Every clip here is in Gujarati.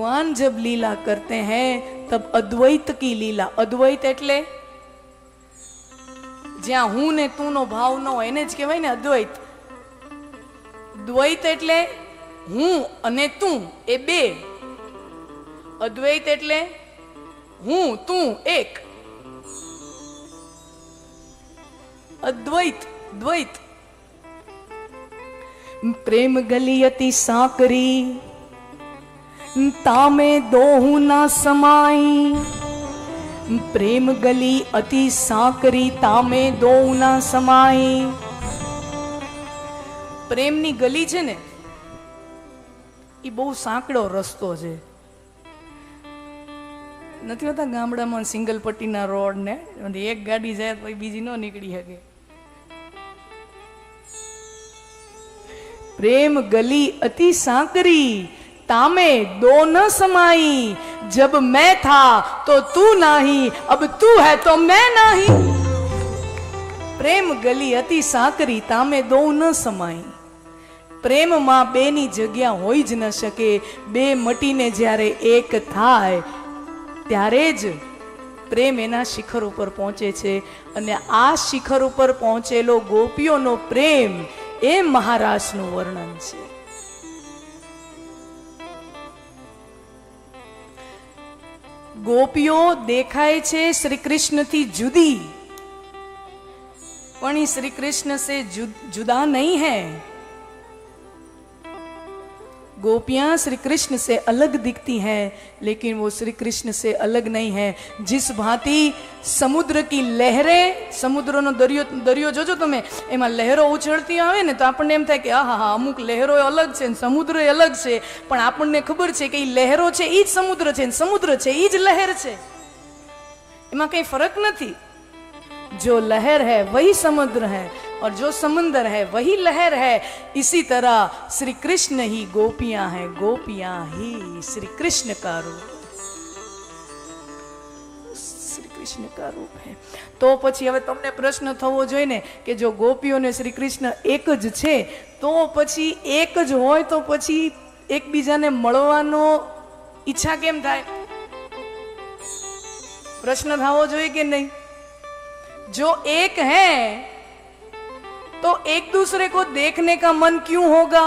भगवान जब लीला करते हैं तब अद्वैत की लीला अद्वैत એટલે જ્યાં હું ને તું નો ભાવ ન હોય એને જ કહેવાય ને અદ્વૈત દ્વૈત એટલે હું અને તું એ બે અદ્વૈત એટલે હું તું એક અદ્વૈત દ્વૈત પ્રેમ ગલી અતિ સાકરી તામે દોહુ ના સમાઈ પ્રેમ ગલી અતિ સાંકરી તામે દોહુ ના સમાઈ પ્રેમની ગલી છે ને એ બહુ સાંકડો રસ્તો છે નથી હોતા ગામડામાં સિંગલ પટ્ટીના રોડ ને? એક ગાડી જાય તો બીજી ન નીકળી શકે. પ્રેમ ગલી અતિ સાંકરી तामे दो न समाई जब मैं था तो तू नहीं अब तू है तो मैं नहीं પ્રેમ ગલી અતિ સાંકરી તામે દો ન સમાઈ પ્રેમમાં બેની જગ્યા હોઈ જ ન શકે બે મટીને જ્યારે એક થાય ત્યારે જ પ્રેમ એના શિખર ઉપર પહોંચે છે અને આ શિખર ઉપર પહોંચેલો ગોપીઓનો પ્રેમ એ મહારાજનું વર્ણન છે ગોપીઓ દેખાય છે શ્રી કૃષ્ણથી જુદી. પણ એ શ્રી કૃષ્ણ સે જુદા નહીં હૈ. गोपियां श्री कृष्ण से अलग दिखती हैं लेकिन वो श्री कृष्ण से अलग नहीं है जिस भांति સમુદ્ર કી લહેરે સમુદ્રનો દરિયો દરિયો જોજો તમે એમાં લહેરો ઉછળતી આવે ને તો આપણને એમ થાય કે આ હા હા અમુક લહેરો અલગ છે ને સમુદ્ર અલગ છે પણ આપણને ખબર છે કે એ લહેરો છે એ જ સમુદ્ર છે ને સમુદ્ર છે એ જ લહેર છે એમાં કઈ ફરક નથી जो लहर है वही समुद्र है और जो समंदर है वही लहर है इसी तरह श्री कृष्ण ही गोपियां हैं गोपियां ही श्री कृष्ण का रूप શ્રી કૃષ્ણ કા રૂપ હે તો પછી હવે તમને પ્રશ્ન થવો જોઈએ ને કે જો ગોપીઓ ને શ્રી કૃષ્ણ એક જ છે તો પછી એક જ હોય તો પછી એકબીજાને મળવાનો ઈચ્છા કેમ થાય પ્રશ્ન થવો જોઈએ કે નહીં जो एक है तो एक दूसरे को देखने का मन क्यों होगा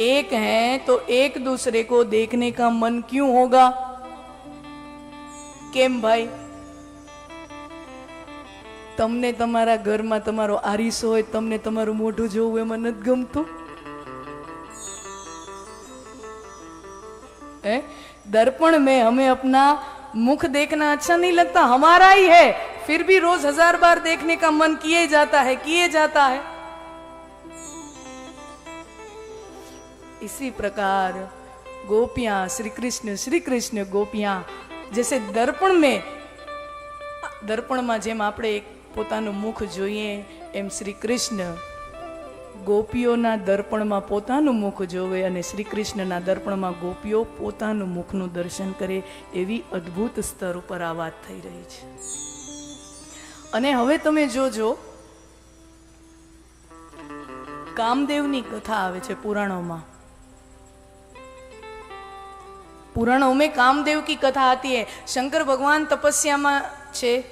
एक है तो एक दूसरे को देखने का मन क्यों होगा કેમ ભાઈ તમને તમારા ઘરમાં તમારો આરીસો હોય તમને તમારું મોઢું જોવું એમાં નથી ગમતું है दर्पण में हमें अपना मुख देखना अच्छा नहीं लगता हमारा ही है फिर भी रोज हजार बार देखने का मन किए जाता है किए जाता है इसी प्रकार गोपियां श्री कृष्ण श्री कृष्ण गोपियां जैसे दर्पण में દર્પણમાં જેમ આપણે એક પોતાનું મુખ જોઈએ એમ શ્રી કૃષ્ણ ગોપીઓના દર્પણમાં પોતાનું મુખ જોવે અને શ્રી કૃષ્ણના દર્પણમાં ગોપીઓ પોતાનું મુખનું દર્શન કરે એવી અદ્ભુત સ્તર ઉપર આ વાત થઈ રહી છે. અને હવે તમે જોજો, કામદેવની કથા આવે છે પુરાણોમાં. પુરાણો મેં કામદેવ કી કથા હતી શંકર ભગવાન તપસ્યામાં છે.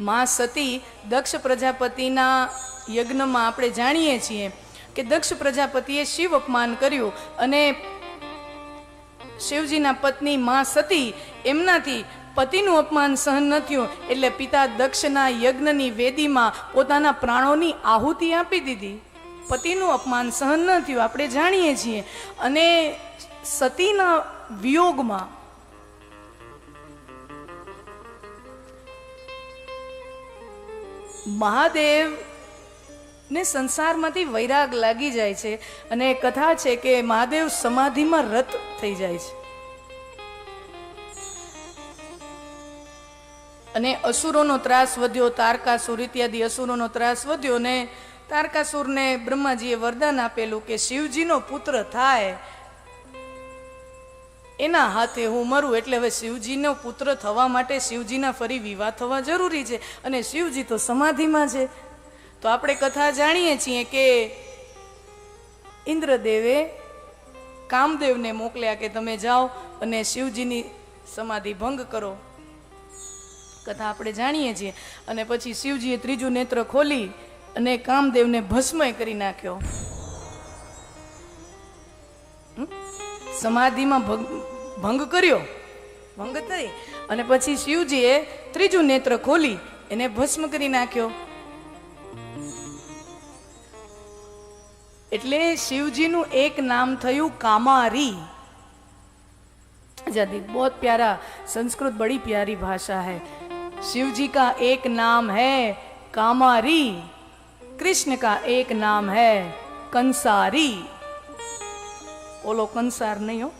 માં સતી દક્ષ પ્રજાપતિના યજ્ઞમાં આપણે જાણીએ છીએ કે દક્ષ પ્રજાપતિએ શિવ અપમાન કર્યું અને શિવજીના પત્ની મા સતી એમનાથી પતિનું અપમાન સહન ન થયું એટલે પિતા દક્ષના યજ્ઞની વેદીમાં પોતાના પ્રાણોની આહુતિ આપી દીધી. પતિનું અપમાન સહન ન થયું, આપણે જાણીએ છીએ. અને સતીના વિયોગમાં મહાદેવ ને સંસારમાંથી વૈરાગ લાગી જાય છે અને કથા છે કે મહાદેવ સમાધિમાં રત થઈ જાય છે. અને અસુરોનો ત્રાસ વધ્યો, તારકાસુર ઇત્યાદિ અસુરોનો ત્રાસ વધ્યો ને તારકાસુરને બ્રહ્માજીએ વરદાન આપેલું કે શિવજીનો પુત્ર થાય. એના હાથે હું મરું એટલે હવે શિવજીનો પુત્ર થવા માટે શિવજીના ફરી વિવાહ થવા જરૂરી છે અને શિવજી તો સમાધિમાં છે. તો આપણે કથા જાણીએ છીએ કે ઇન્દ્રદેવે કામદેવને મોકલ્યા કે તમે જાઓ અને શિવજીની સમાધિ ભંગ કરો. કથા આપણે જાણીએ છીએ. અને પછી શિવજીએ ત્રીજું નેત્ર ખોલી અને કામદેવને ભસ્મય કરી નાખ્યો. સમાધિમાં ભંગ- કર્યો. ભંગ થઈ. અને પછી શિવજીએ ત્રીજું નેત્ર ખોલી એને ભસ્મ કરી નાખ્યો. એટલે શિવજીનું એક નામ થયું कामारी जदी बहुत प्यारा संस्कृत बड़ी प्यारी भाषा है शिव जी का एक नाम है कामारी कृष्ण का एक नाम है कंसारी ઓલો કંસાર નહીં હો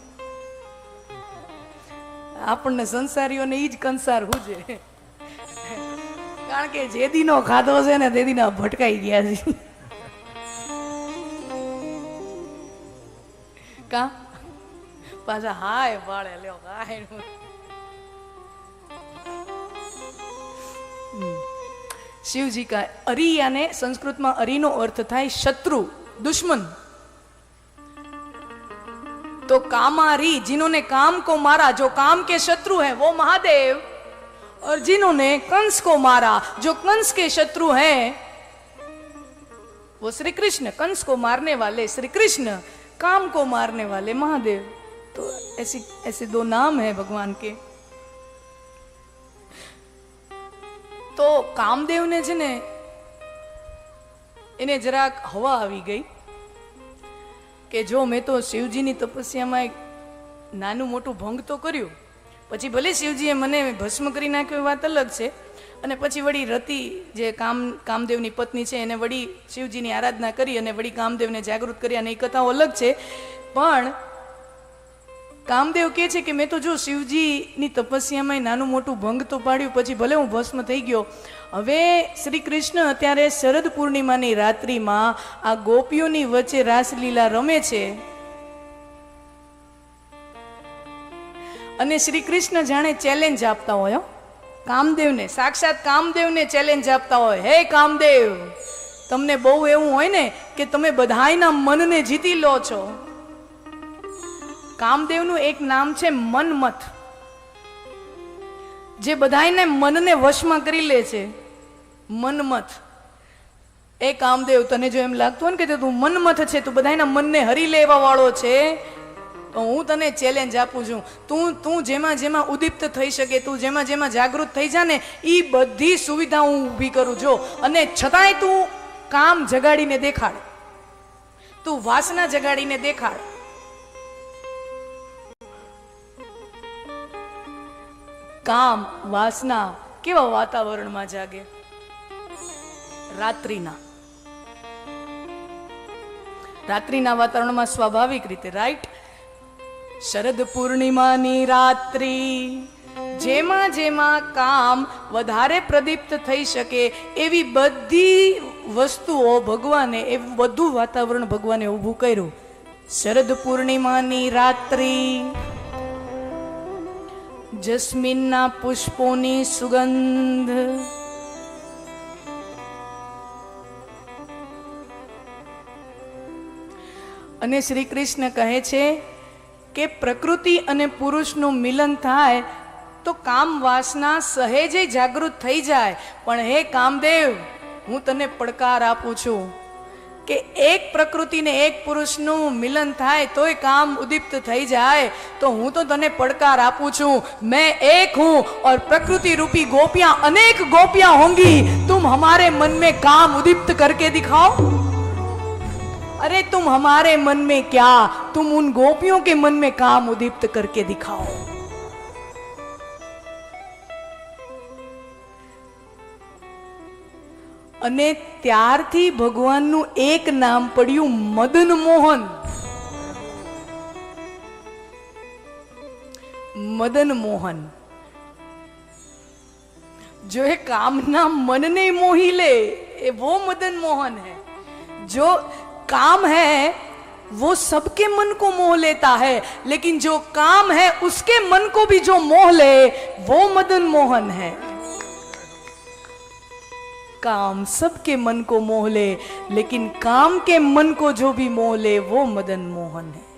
આપણને સંસારીઓને ઈ જ કંસાર હુજે કારણ કે જે દીનો ખાધો છે ને તે દીના ભટકાઈ ગયા છે કા પાછા હાય વાળે લ્યો હાય શિવજી કા અરી યાને સંસ્કૃતમાં અરીનો અર્થ થાય શત્રુ દુશ્મન तो कामारी जिन्होंने काम को मारा जो काम के शत्रु हैं वो महादेव और जिन्होंने कंस को मारा जो कंस के शत्रु हैं वो श्री कृष्ण कंस को मारने वाले श्री कृष्ण काम को मारने वाले महादेव तो ऐसी ऐसे दो नाम है भगवान के તો કામદેવને છે ને એને જરાક હવા આવી ગઈ કે જો મેં તો શિવજીની તપસ્યામાં એક નાનું મોટું ભંગ તો કર્યું પછી ભલે શિવજીએ મને ભસ્મ કરી નાખ્યો એ વાત અલગ છે અને પછી વળી રતિ જે કામ, કામદેવની પત્ની છે, એને વળી શિવજીની આરાધના કરી અને વળી કામદેવને જાગૃત કર્યા અને એ કથાઓ અલગ છે. પણ કામદેવ કહે છે કે, મેં તો જો શિવજીની તપસ્યામાં નાનું મોટું ભંગ તો પાડ્યું, પછી ભલે હું ભસ્મ થઈ ગયો. હવે શ્રી કૃષ્ણ અત્યારે શરદ પૂર્ણિમાની રાત્રિમાં આ ગોપીઓની વચ્ચે રાસલીલા રમે છે. અને શ્રી કૃષ્ણ જાણે ચેલેન્જ આપતા હોય. કામદેવને, સાક્ષાત કામદેવને ચેલેન્જ આપતા હોય. હે કામદેવ, તમને બહુ એવું હોય ને કે તમે બધાયના મનને જીતી લો છો. કામદેવનું એક નામ છે મનમથ. જે બધાયને મનને વશમાં કરી લે છે. મનમથ. એ કામદેવ, તને જો એમ લાગતું હોય ને કે તું મનમથ છે, તું બધાયના મનને હરી લેવા વાળો છે તો હું તને ચેલેન્જ આપું છું. તું તું જેમાં જેમાં ઉદીપ્ત થઈ શકે, તું જેમાં જેમાં જાગૃત થઈ જા ને એ બધી સુવિધા હું ઊભી કરું, જો. અને છતાંય તું કામ જગાડીને દેખાડ. તું વાસના જગાડીને દેખાડ. કામ, વાસના કેવા વાતાવરણમાં જાગે? રાત્રિના. રાત્રિના વાતાવરણમાં સ્વાભાવિક રીતે રાઈટ શરદ પૂર્ણિમાની રાત્રિ. જેમાં જેમાં કામ વધારે પ્રદીપ્ત થઈ શકે એવી બધી વસ્તુઓ ભગવાને એવું બધું વાતાવરણ ભગવાને ઊભું કર્યું. શરદ પૂર્ણિમાની રાત્રિ. જસ્મીનના પુષ્પોની સુગંધ. અને શ્રી કૃષ્ણ કહે છે કે પ્રકૃતિ અને પુરુષનું મિલન થાય, તો કામ વાસના સહેજે જાગૃત થઈ જાય. પણ હે કામદેવ, હું તને પડકાર આપું છું કે એક પ્રકૃતિને એક પુરુષનું મિલન થાય, તોય કામ ઉદીપ્ત થઈ જાય. તો હું તો તને પડકાર આપું છું. મેં એક હું ઓર પ્રકૃતિ રૂપી ગોપિયા અનેક ગોપિયા હોંગી. તુમ હમારે મન મેં કામ ઉદીપ્ત કરકે દિખાઓ. अरे तुम हमारे मन में क्या तुम उन गोपियों के मन में काम उदीप्त करके दिखाओ અને ત્યારથી ભગવાનનું એક નામ પડ્યું મદન મોહન મદન મોહન जो ये कामना मन ने मोही ले ये वो मदन मोहन है जो काम है, वो सबके मन को मोह लेता है। लेकिन जो काम है, उसके मन को भी जो मोह ले, वो मदन मोहन है। काम सबके मन को मोह ले, लेकिन काम के मन को जो भी मोह ले, वो मदन मोहन है।